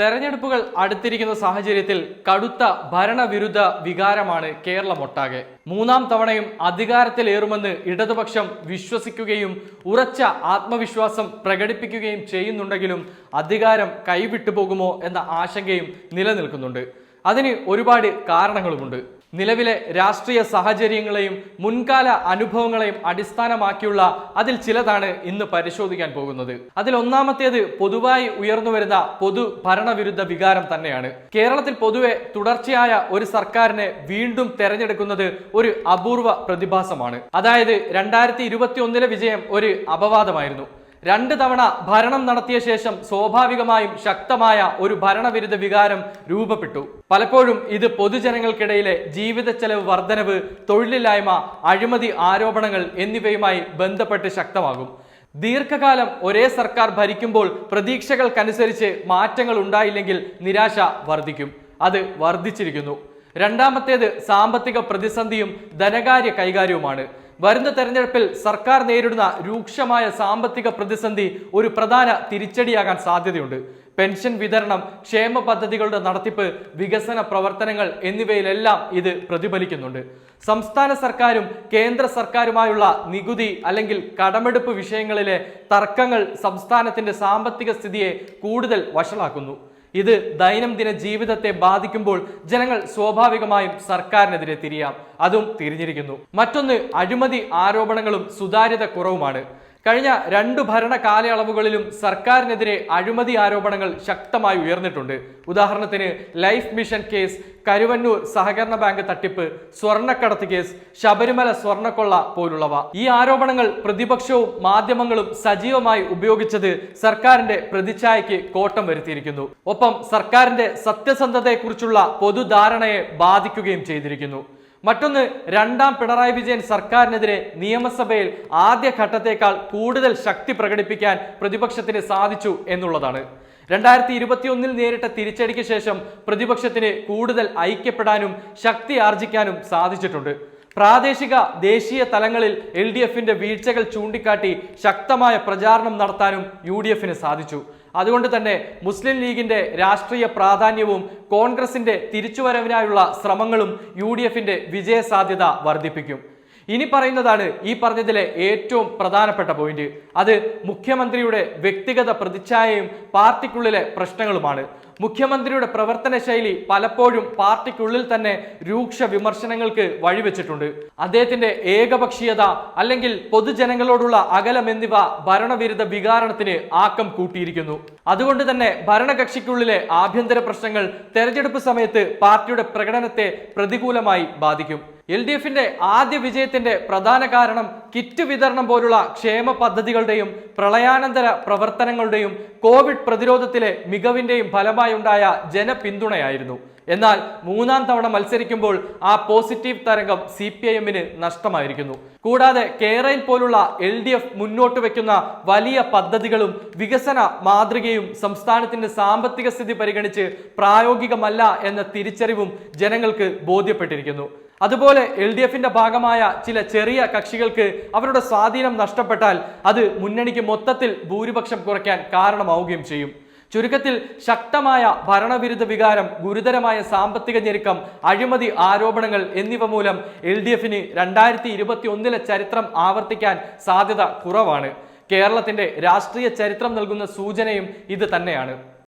തെരഞ്ഞെടുപ്പുകൾ അടുത്തിരിക്കുന്ന സാഹചര്യത്തിൽ കടുത്ത ഭരണവിരുദ്ധ വികാരമാണ് കേരളമൊട്ടാകെ. മൂന്നാം തവണയും അധികാരത്തിലേറുമെന്ന് ഇടതുപക്ഷം വിശ്വസിക്കുകയും ഉറച്ച ആത്മവിശ്വാസം പ്രകടിപ്പിക്കുകയും ചെയ്യുന്നുണ്ടെങ്കിലും അധികാരം കൈവിട്ടു പോകുമോ എന്ന ആശങ്കയും നിലനിൽക്കുന്നുണ്ട്. അതിന് ഒരുപാട് കാരണങ്ങളുമുണ്ട്. നിലവിലെ രാഷ്ട്രീയ സാഹചര്യങ്ങളെയും മുൻകാല അനുഭവങ്ങളെയും അടിസ്ഥാനമാക്കിയുള്ള അതിൽ ചിലതാണ് ഇന്ന് പരിശോധിക്കാൻ പോകുന്നത്. അതിൽ ഒന്നാമത്തേത് പൊതുവായി ഉയർന്നു വരുന്ന പൊതു ഭരണവിരുദ്ധ വികാരം തന്നെയാണ്. കേരളത്തിൽ പൊതുവെ തുടർച്ചയായ ഒരു സർക്കാരിനെ വീണ്ടും തെരഞ്ഞെടുക്കുന്നത് ഒരു അപൂർവ പ്രതിഭാസമാണ്. അതായത് രണ്ടായിരത്തി ഇരുപത്തി വിജയം ഒരു അപവാദമായിരുന്നു. രണ്ട് തവണ ഭരണം നടത്തിയ ശേഷം സ്വാഭാവികമായും ശക്തമായ ഒരു ഭരണവിരുദ്ധ വികാരം രൂപപ്പെട്ടു. പലപ്പോഴും ഇത് പൊതുജനങ്ങൾക്കിടയിലെ ജീവിത ചെലവ് വർധനവ് തൊഴിലില്ലായ്മ അഴിമതി ആരോപണങ്ങൾ എന്നിവയുമായി ബന്ധപ്പെട്ട് ശക്തമാകും. ദീർഘകാലം ഒരേ സർക്കാർ ഭരിക്കുമ്പോൾ പ്രതീക്ഷകൾക്കനുസരിച്ച് മാറ്റങ്ങൾ ഉണ്ടായില്ലെങ്കിൽ നിരാശ വർദ്ധിക്കും അത് വർദ്ധിച്ചിരിക്കുന്നു. രണ്ടാമത്തേത് സാമ്പത്തിക പ്രതിസന്ധിയും ധനകാര്യ കൈകാര്യവുമാണ്. വരുന്ന തെരഞ്ഞെടുപ്പിൽ സർക്കാർ നേരിടുന്ന രൂക്ഷമായ സാമ്പത്തിക പ്രതിസന്ധി ഒരു പ്രധാന തിരിച്ചടിയാകാൻ സാധ്യതയുണ്ട്. പെൻഷൻ വിതരണം ക്ഷേമ പദ്ധതികളുടെ നടത്തിപ്പ് വികസന പ്രവർത്തനങ്ങൾ എന്നിവയിലെല്ലാം ഇത് പ്രതിഫലിക്കുന്നുണ്ട്. സംസ്ഥാന സർക്കാരും കേന്ദ്ര സർക്കാരുമായുള്ള നികുതി അല്ലെങ്കിൽ കടമെടുപ്പ് വിഷയങ്ങളിലെ തർക്കങ്ങൾ സംസ്ഥാനത്തിന്റെ സാമ്പത്തിക സ്ഥിതിയെ കൂടുതൽ വഷളാക്കുന്നു. ഇത് ദൈനംദിന ജീവിതത്തെ ബാധിക്കുമ്പോൾ ജനങ്ങൾ സ്വാഭാവികമായും സർക്കാരിനെതിരെ തിരിയാം. അതും തിരിഞ്ഞിരിക്കുന്നു. മറ്റൊന്ന് അഴിമതി ആരോപണങ്ങളും സുതാര്യത കുറവുമാണ്. കഴിഞ്ഞ രണ്ട് ഭരണ കാലയളവുകളിലും സർക്കാരിനെതിരെ അഴിമതി ആരോപണങ്ങൾ ശക്തമായി ഉയർന്നിട്ടുണ്ട്. ഉദാഹരണത്തിന് ലൈഫ് മിഷൻ കേസ് കരുവന്നൂർ സഹകരണ ബാങ്ക് തട്ടിപ്പ് സ്വർണക്കടത്ത് കേസ് ശബരിമല സ്വർണക്കൊള്ള പോലുള്ളവ. ഈ ആരോപണങ്ങൾ പ്രതിപക്ഷവും മാധ്യമങ്ങളും സജീവമായി ഉപയോഗിച്ചത് സർക്കാരിന്റെ പ്രതിച്ഛായയ്ക്ക് കോട്ടം വരുത്തിയിരിക്കുന്നു. ഒപ്പം സർക്കാരിന്റെ സത്യസന്ധതയെക്കുറിച്ചുള്ള പൊതുധാരണയെ ബാധിക്കുകയും ചെയ്തിരിക്കുന്നു. മറ്റൊന്ന് രണ്ടാം പിണറായി വിജയൻ സർക്കാരിനെതിരെ നിയമസഭയിൽ ആദ്യ ഘട്ടത്തേക്കാൾ കൂടുതൽ ശക്തി പ്രകടിപ്പിക്കാൻ പ്രതിപക്ഷത്തിന് സാധിച്ചു എന്നുള്ളതാണ്. രണ്ടായിരത്തി ഇരുപത്തിയൊന്നിൽ നേരിട്ട തിരിച്ചടിക്ക് ശേഷം പ്രതിപക്ഷത്തിന് കൂടുതൽ ഐക്യപ്പെടാനും ശക്തി ആർജിക്കാനും സാധിച്ചിട്ടുണ്ട്. പ്രാദേശിക ദേശീയ തലങ്ങളിൽ എൽ ഡി എഫിന്റെ വീഴ്ചകൾ ചൂണ്ടിക്കാട്ടി ശക്തമായ പ്രചാരണം നടത്താനും യു ഡി എഫിന് സാധിച്ചു. അതുകൊണ്ട് തന്നെ മുസ്ലിം ലീഗിന്റെ രാഷ്ട്രീയ പ്രാധാന്യവും കോൺഗ്രസിന്റെ തിരിച്ചുവരവിനായുള്ള ശ്രമങ്ങളും യു ഡി എഫിന്റെ വിജയസാധ്യത വർദ്ധിപ്പിക്കും. ഇനി പറയുന്നതാണ് ഈ പറഞ്ഞതിലെ ഏറ്റവും പ്രധാനപ്പെട്ട പോയിന്റ്. അത് മുഖ്യമന്ത്രിയുടെ വ്യക്തിഗത പ്രതിച്ഛായയും പാർട്ടിക്കുള്ളിലെ പ്രശ്നങ്ങളുമാണ്. മുഖ്യമന്ത്രിയുടെ പ്രവർത്തന ശൈലി പലപ്പോഴും പാർട്ടിക്കുള്ളിൽ തന്നെ രൂക്ഷ വിമർശനങ്ങൾക്ക് വഴിവെച്ചിട്ടുണ്ട്. അദ്ദേഹത്തിന്റെ ഏകപക്ഷീയത അല്ലെങ്കിൽ പൊതുജനങ്ങളോടുള്ള അകലം എന്നിവ ഭരണവിരുദ്ധ വികാരണത്തിന് ആക്കം കൂട്ടിയിരിക്കുന്നു. അതുകൊണ്ട് തന്നെ ഭരണകക്ഷിക്കുള്ളിലെ ആഭ്യന്തര പ്രശ്നങ്ങൾ തെരഞ്ഞെടുപ്പ് സമയത്ത് പാർട്ടിയുടെ പ്രകടനത്തെ പ്രതികൂലമായി ബാധിക്കും. എൽ ഡി എഫിന്റെ ആദ്യ വിജയത്തിന്റെ പ്രധാന കാരണം കിറ്റ് വിതരണം പോലുള്ള ക്ഷേമ പദ്ധതികളുടെയും പ്രളയാനന്തര പ്രവർത്തനങ്ങളുടെയും കോവിഡ് പ്രതിരോധത്തിലെ മികവിന്റെയും ഫലമായി ഉണ്ടായ ജനപിന്തുണയായിരുന്നു. എന്നാൽ മൂന്നാം തവണ മത്സരിക്കുമ്പോൾ ആ പോസിറ്റീവ് തരംഗം സി പി ഐ എമ്മിന് നഷ്ടമായിരിക്കുന്നു. കൂടാതെ കേരയിൽ പോലുള്ള എൽ ഡി എഫ് മുന്നോട്ട് വെക്കുന്ന വലിയ പദ്ധതികളും വികസന മാതൃകയും സംസ്ഥാനത്തിന്റെ സാമ്പത്തിക സ്ഥിതി പരിഗണിച്ച് പ്രായോഗികമല്ല എന്ന തിരിച്ചറിവും ജനങ്ങൾക്ക് ബോധ്യപ്പെട്ടിരിക്കുന്നു. അതുപോലെ എൽ ഡി എഫിന്റെ ഭാഗമായ ചില ചെറിയ കക്ഷികൾക്ക് അവരുടെ സ്വാധീനം നഷ്ടപ്പെട്ടാൽ അത് മുന്നണിക്ക് മൊത്തത്തിൽ ഭൂരിപക്ഷം കുറയ്ക്കാൻ കാരണമാവുകയും ചെയ്യും. ചുരുക്കത്തിൽ ശക്തമായ ഭരണവിരുദ്ധ വികാരം ഗുരുതരമായ സാമ്പത്തിക ഞെരുക്കം അഴിമതി ആരോപണങ്ങൾ എന്നിവ മൂലം എൽ ഡി എഫിന് രണ്ടായിരത്തി ഇരുപത്തി ഒന്നിലെ ചരിത്രം ആവർത്തിക്കാൻ സാധ്യത കുറവാണ്. കേരളത്തിന്റെ രാഷ്ട്രീയ ചരിത്രം നൽകുന്ന സൂചനയും ഇത് തന്നെയാണ്.